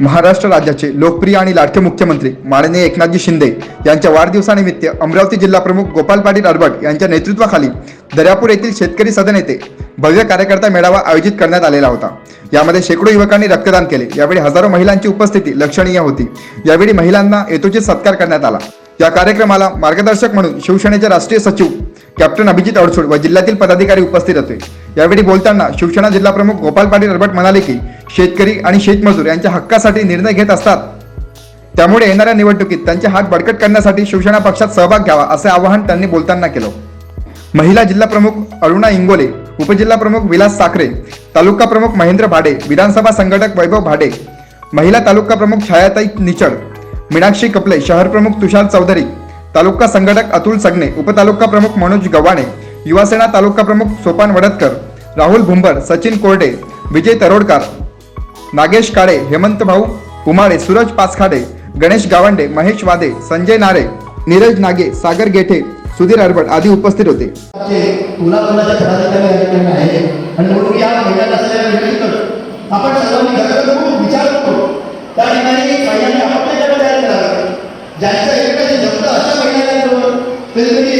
महाराष्ट्र राज्याचे लोकप्रिय आणि लाडके मुख्यमंत्री माननीय एकनाथजी शिंदे यांच्या वाढदिवसानिमित्त अमरावती जिल्हा प्रमुख गोपाल पाटील अडबड यांच्या नेतृत्वाखाली दर्यापूर येथील शेतकरी सदन येथे भव्य कार्यकर्ता मेळावा आयोजित करण्यात आलेला होता. यामध्ये शेकडो युवकांनी रक्तदान केले. यावेळी हजारो महिलांची उपस्थिती लक्षणीय होती. यावेळी महिलांना येतोचित सत्कार करण्यात आला. या कार्यक्रमाला मार्गदर्शक म्हणून शिवसेनेचे राष्ट्रीय सचिव कॅप्टन अभिजित अडसूड व जिल्ह्यातील पदाधिकारी उपस्थित होते. यावेळी बोलताना शिवसेना जिल्हा प्रमुख गोपाल पाटील रबट म्हणाले की शेतकरी आणि शेतमजूर यांच्या हक्कासाठी निर्णय घेत असतात. त्यामुळे येणाऱ्या निवडणुकीत त्यांचे हात बडकट करण्यासाठी शिवसेना पक्षात सहभाग घ्यावा असे आवाहन त्यांनी बोलताना केलं. महिला जिल्हा प्रमुख अरुणा इंगोले उपजिल्हा प्रमुख विलास साखरे तालुका प्रमुख महेंद्र भाडे विधानसभा संघटक वैभव भाडे महिला तालुका प्रमुख छायाताई निचड मीनाक्षी कपले शहर प्रमुख तुषार चौधरी तालुका संघटक अतुल सगणे उपतालुका प्रमुख मनोज गव्हाणे युवासेना तालुका प्रमुख सोपान वडतकर राहुल भुंबर सचिन कोरडे विजय तरोडकर नागेश काळे हेमंत भाऊ उमाळे सूरज पाचखाडे गणेश गावंडे महेश वादे संजय नारे नीरज नागे सागर गेठे सुधीर अरबड आदी उपस्थित होते. आपण विचार त्या ठिकाणी अशा महिन्याला कधी कधी